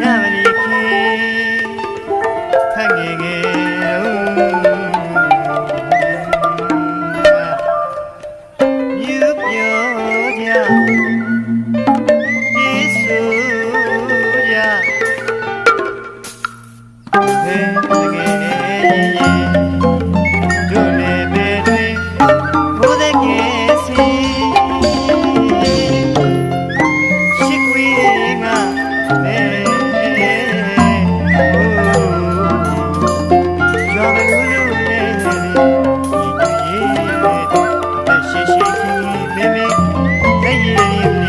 ညမရီခေဖန်ငယ်ငယ်ယူပြောကြယေစုကြဟဲ့ငယ်ရှိခွေးငါမဲ Thank you.